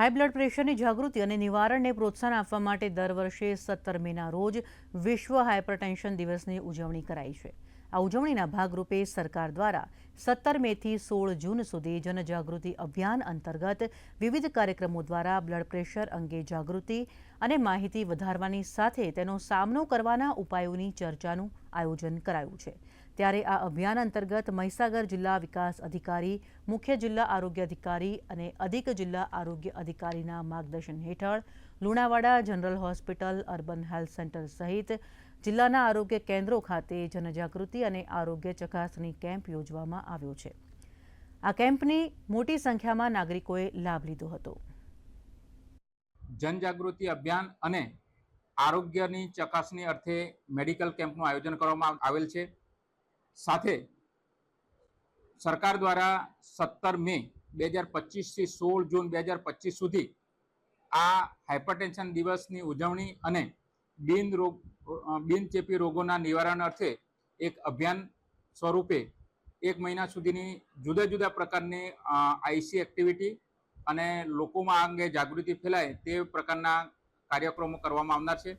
High blood પ્રેશરની જાગૃતિ અને નિવારણને પ્રોત્સાહન આપવા માટે દર વર્ષે સત્તર મેના રોજ વિશ્વ હાઇપરટેન્શન દિવસની ઉજવણી કરાઈ છે. આ ઉજવણીના ભાગરૂપે સરકાર દ્વારા સત્તર મેથી સોળ જૂન સુધી જનજાગૃતિ અભિયાન અંતર્ગત વિવિધ કાર્યક્રમો દ્વારા બ્લડ પ્રેશર અંગે જાગૃતિ અને માહિતી વધારવાની સાથે તેનો સામનો કરવાના ઉપાયોની ચર્ચાનું આયોજન કરાયું છે. ત્યારે આ અભિયાન અંતર્ગત મહીસાગર જિલ્લા વિકાસ અધિકારી, મુખ્ય જિલ્લા આરોગ્ય અધિકારી અને અધિક જિલ્લા આરોગ્ય અધિકારીના માર્ગદર્શન હેઠળ Lunawada general hospital, urban health centre સહિત જિલ્લાના આરોગ્ય કેન્દ્રો ખાતે જનજાગૃતિ અને આરોગ્ય ચકાસણી કેમ્પ યોજવામાં આવ્યો છે. આ કેમ્પની મોટી સંખ્યામાં નાગરિકોએ લાભ લીધો હતો. જનજાગૃતિ અભિયાન અને આરોગ્યની ચકાસણી અર્થે મેડિકલ કેમ્પનું આયોજન કરવામાં આવેલ છે. સાથે સરકાર દ્વારા સત્તર મે બે હજાર પચીસથી સોળ જૂન બે હજાર પચીસ સુધી આ હાઇપરટેન્શન દિવસની ઉજવણી અને બિન રોગ બિનચેપી રોગોના નિવારણ અર્થે એક અભિયાન સ્વરૂપે એક મહિના સુધીની જુદા જુદા પ્રકારની આઈસી એક્ટિવિટી અને લોકોમાં આ અંગે જાગૃતિ ફેલાય તે પ્રકારના કાર્યક્રમો કરવામાં આવનાર છે.